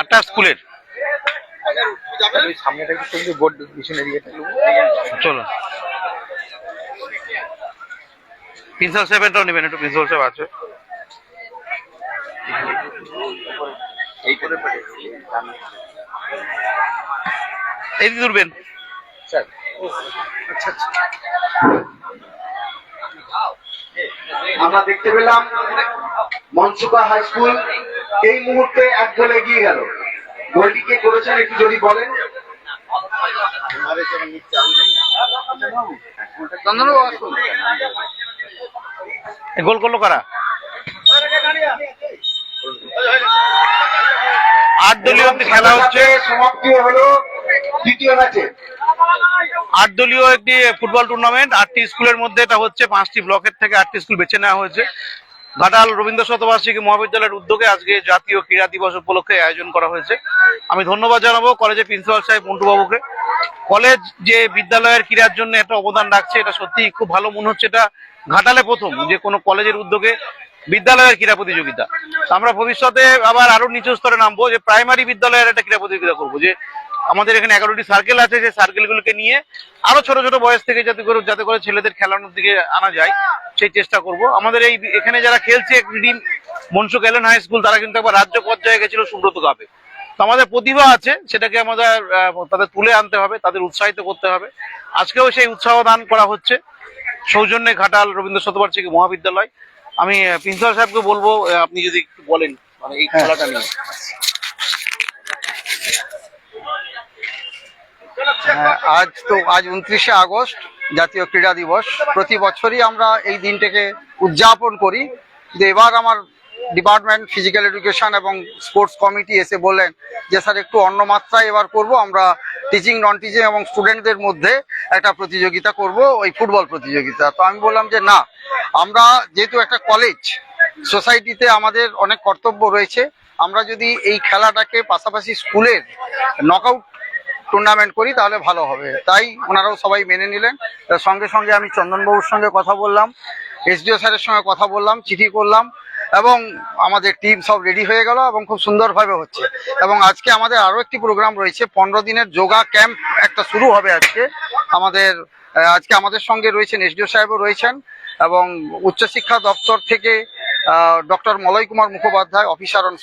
আটটা স্কুলের? সামনেটা একটু বোর্ড পিছনে চলো প্রিন্সিপাল সাহেবেরটাও নেবেন, একটু প্রিন্সিপাল সাহেব আছে। এই দূরবেন আমরা দেখতে পেলাম মনসুকা হাই স্কুল। এই মুহূর্তে এক গোল এগিয়ে গেল। গোলটি কে করেছেন একটু যদি বলেন? গোল করল কারা? আট দলীয় একটি খেলা হচ্ছে। সমাপ্তি হলো দ্বিতীয় ম্যাচে। আট দলীয় একটি ফুটবল টুর্নামেন্ট আটটি স্কুলের মধ্যে এটা হচ্ছে পাঁচটি ব্লকের থেকে আটটি স্কুল বেছে নেওয়া হয়েছে। ঘাটাল রবীন্দ্র শতবার্ষিকী মহাবিদ্যালয়ের উদ্যোগে আজকে জাতীয় ক্রীড়া দিবস উপলক্ষে আয়োজন করা হয়েছে। আমি ধন্যবাদ জানাব কলেজের প্রিন্সিপাল সাহেব মন্টু বাবুকে কলেজ যে বিদ্যালয়ের ক্রীড়ার জন্য একটা অবদান রাখছে, এটা সত্যি খুব ভালো মনে হচ্ছে। এটা ঘাটালে প্রথম যে কোনো কলেজের উদ্যোগে বিদ্যালয়ের ক্রীড়া প্রতিযোগিতা। আমরা ভবিষ্যতে আবার আরও নিচু স্তরে নামবো যে প্রাইমারি বিদ্যালয়ের একটা ক্রীড়া প্রতিযোগিতা করব, যে আমাদের এখানে এগারোটি সার্কেল আছে সেই সার্কেলগুলোকে নিয়ে আরও ছোট ছোট বয়স থেকে যাতে করে যাতে করে ছেলেদের খেলানোর দিকে আনা যায়, সেই চেষ্টা করব। আমাদের এই এখানে যারা খেলছে রিডিম মনসুক এলেন হাই স্কুল তারা কিন্তু একবার রাজ্য পর্যায়ে গেছিল সুব্রত কাপে। তো আমাদের প্রতিভা আছে, সেটাকে আমাদের তাদের তুলে আনতে হবে, তাদের উৎসাহিত করতে হবে। আজকেও সেই উৎসাহ দান করা হচ্ছে। সৌজন্যে ঘাটাল রবীন্দ্র শতবার্ষিকী মহাবিদ্যালয়। আমি প্রিন্সিপাল সাহেবকে বলব আপনি যদি একটু বলেন মানে এই খেলাটা নিয়ে। আজ তো, আজ উনত্রিশে আগস্ট, জাতীয় ক্রীড়া দিবস। প্রতি বছরই আমরা এই দিনটাকে উদযাপন করি। কিন্তু এবার আমার ডিপার্টমেন্ট ফিজিক্যাল এডুকেশন এবং স্পোর্টস কমিটি এসে বললেন যে, স্যার, একটু অন্য মাত্রায় এবার করব। আমরা টিচিং নন টিচিং এবং স্টুডেন্টদের মধ্যে একটা প্রতিযোগিতা করব, ওই ফুটবল প্রতিযোগিতা। তো আমি বললাম যে, না, আমরা যেহেতু একটা কলেজ সোসাইটিতে আমাদের অনেক কর্তব্য রয়েছে। আমরা যদি এই খেলাটাকে পাশাপাশি স্কুলের নকআউট টুর্নামেন্ট করি, তাহলে ভালো হবে। তাই ওনারাও সবাই মেনে নিলেন। তার সঙ্গে সঙ্গে আমি চন্দনবাবুর সঙ্গে কথা বললাম, এসডিও স্যারের সঙ্গে কথা বললাম, চিঠি করলাম এবং আমাদের টিম সব রেডি হয়ে গেল এবং খুব সুন্দরভাবে হচ্ছে। এবং আজকে আমাদের আরও একটি প্রোগ্রাম রয়েছে, পনেরো দিনের যোগা ক্যাম্প একটা শুরু হবে আজকে। আমাদের আজকে আমাদের সঙ্গে রয়েছেন, এসডিও সাহেবও রয়েছেন এবং উচ্চশিক্ষা দপ্তর থেকে doctor Malay Kumar Mukhopadhyay officer on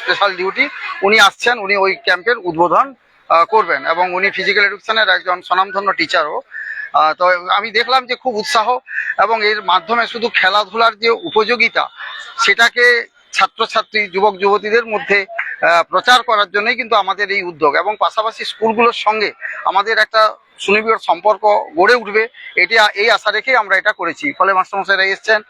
special duty উনি আসছেন, উনি ওই ক্যাম্পের উদ্বোধন করবেন। এবং উনি ফিজিক্যাল এডুকেশনের একজন স্বনামধন্য টিচারও তো আমি দেখলাম যে খুব উৎসাহ এবং এর মাধ্যমে শুধু খেলাধুলার যে উপযোগিতা, সেটাকে ছাত্রছাত্রী, যুবক, যুবতীদের মধ্যে প্রচার করার জন্যই কিন্তু আমাদের এই উদ্যোগ। এবং পাশাপাশি স্কুলগুলোর সঙ্গে আমাদের একটা সুনিবিড় সম্পর্ক গড়ে উঠবে, এটি এই আশা রেখেই আমরা এটা করেছি। ফলে মাস্টারমশাইরা এসছেন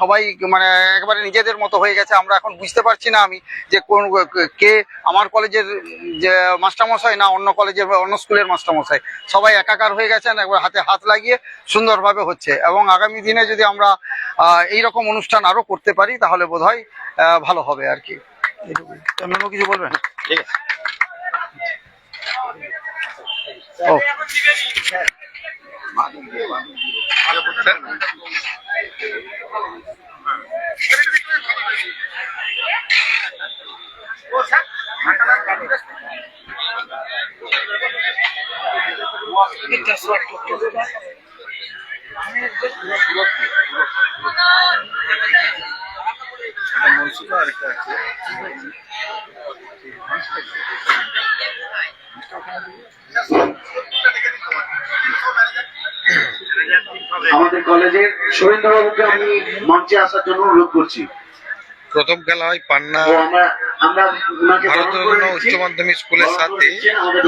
সবাই মানে একেবারে নিজেদের মতো হয়ে গেছে। আমরা এখন বুঝতে পারছি না আমি যে কোন কে আমার কলেজের যে মাস্টারমশাই না অন্য কলেজের বা অন্য স্কুলের মাস্টারমশাই সবাই একাকার হয়ে গেছেন, একবার হাতে হাত লাগিয়ে সুন্দরভাবে হচ্ছে। এবং আগামী দিনে যদি আমরা এই রকম অনুষ্ঠান আরও করতে পারি, তাহলে বোধহয় ভালো হবে আর কি। এটুকুই। কিছু বলবেন? ঠিক আছে। ও। আমাদের কলেজের সুরেন্দ্রবাবুকে আমি মঞ্চে আসার জন্য অনুরোধ করছি। প্রথম খেলা হয় পান্না নিচ্ছি। উচ্চ মাধ্যমিক স্কুলের সাথে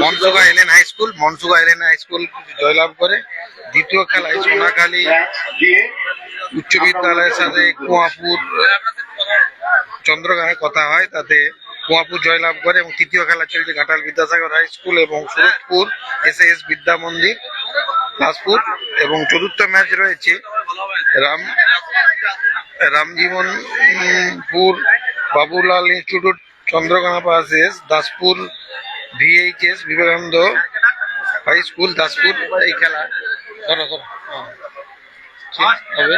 মনসুকা এলেন হাই স্কুল মনসুকা এলেন হাই স্কুল জয়লাভ করে। দ্বিতীয় খেলায় সোনাখালী উচ্চ বিদ্যালয়ের সাথে কুয়াপুর চন্দ্রগাঁয়ে কথা হয় তাতে কুয়াপুর জয়লাভ করে এবং তৃতীয় খেলা চলছে ঘাটাল বিদ্যাসাগর হাই স্কুল এবং সুরতপুর এস এস বিদ্যা মন্দির দাসপুর। এবং চতুর্থ ম্যাচ রয়েছে Ram Ramjibanpur Babulal institute, Chandrakona passes, Daspur, V H S, Vivekananda high school, Daspur, এই খেলা। হবে।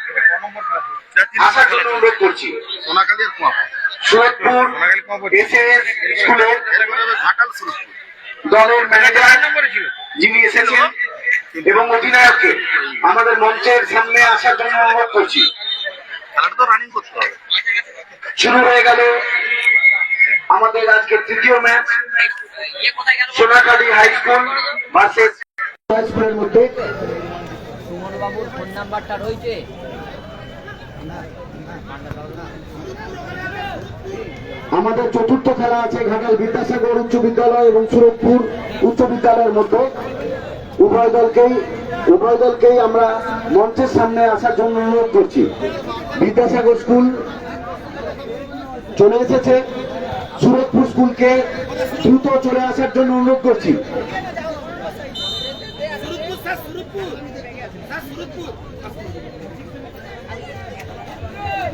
আসার জন্য অনুরোধ করছি। সোনাকালী আর সুরতপুর এসএস স্কুলের ঘাটাল সুরতপুর দলের ম্যানেজার যিনি এসেছেন এবং অধিনায়ককে আমাদের মঞ্চের সামনে আসার জন্য অনুরোধ করছি। রানিং করতে হবে। শুরু হয়ে গেল আমাদের আজকে তৃতীয় match Sonakali high school versus high স্কুলের মধ্যে। সুমন বাবুর ফোন নাম্বারটা রয়েছে। আমাদের চতুর্থ খেলা আছে ঘাটাল বিদ্যাসাগর উচ্চ বিদ্যালয় এবং সুরতপুর উচ্চ বিদ্যালয়ের মধ্যে। উভয় দলকেই উভয় দলকেই আমরা মঞ্চের সামনে আসার জন্য অনুরোধ করছি। বিদ্যাসাগর স্কুল চলে এসেছে। সুরতপুর স্কুলকে দ্রুত চলে আসার জন্য অনুরোধ করছি।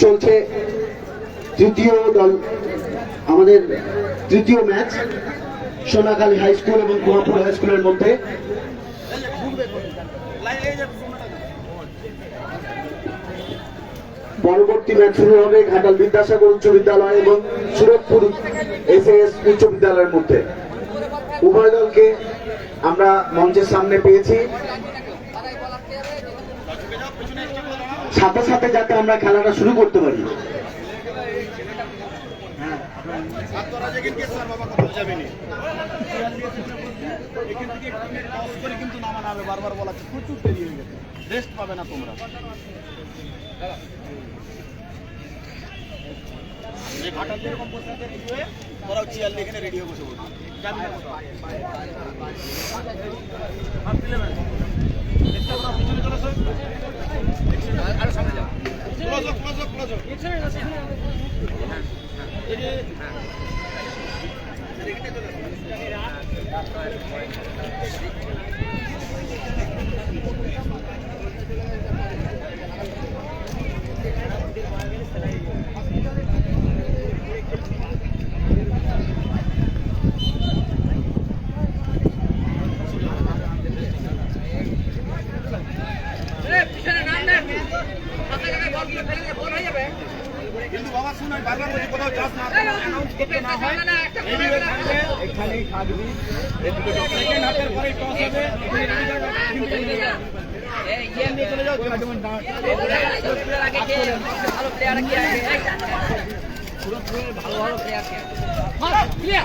চলছে তৃতীয় দল আমাদের তৃতীয় ম্যাচ। সোনাখালী হাই স্কুল এবং কুয়াপুর হাই স্কুলের মধ্যে। পরবর্তী ম্যাচ শুরু হবে ঘাটাল বিদ্যাসাগর উচ্চ বিদ্যালয় এবং সুরতপুর এস এস উচ্চ বিদ্যালয়ের মধ্যে। উভয় দলকে আমরা মঞ্চের সামনে পেয়েছি। সাথে সাথে যাতে আমরা খেলাটা শুরু করতে পারি। কিন্তু নামানো হবে বারবার বলা প্রচুর দেরি হয়ে গেছে। রেস্ট পাবে না তোমরা। এই ঘাটাল যেরকম বসে আছে হয়ে তোরাও এখানে রেডি হয়ে বসে পড়বি। যাবি না করো, পিছনে চলে আরও সামনে যাও। হোক, close হোক, close হোক। কিন্তু বাবা শুন আমি বারবার বলছি কোথাও চাষ না অ্যানাউন্স করতে না হয়। এইভাবে থাকবে এখানেই থাকবি। সেকেন্ড হাতের পরে টস হবে। চলে যাও। ইয়ে ভালো প্লেয়ার কি পুরো ভালো ভালো প্লেয়ার কে। হ্যাঁ, প্লেয়ার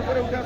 উপরে উঠে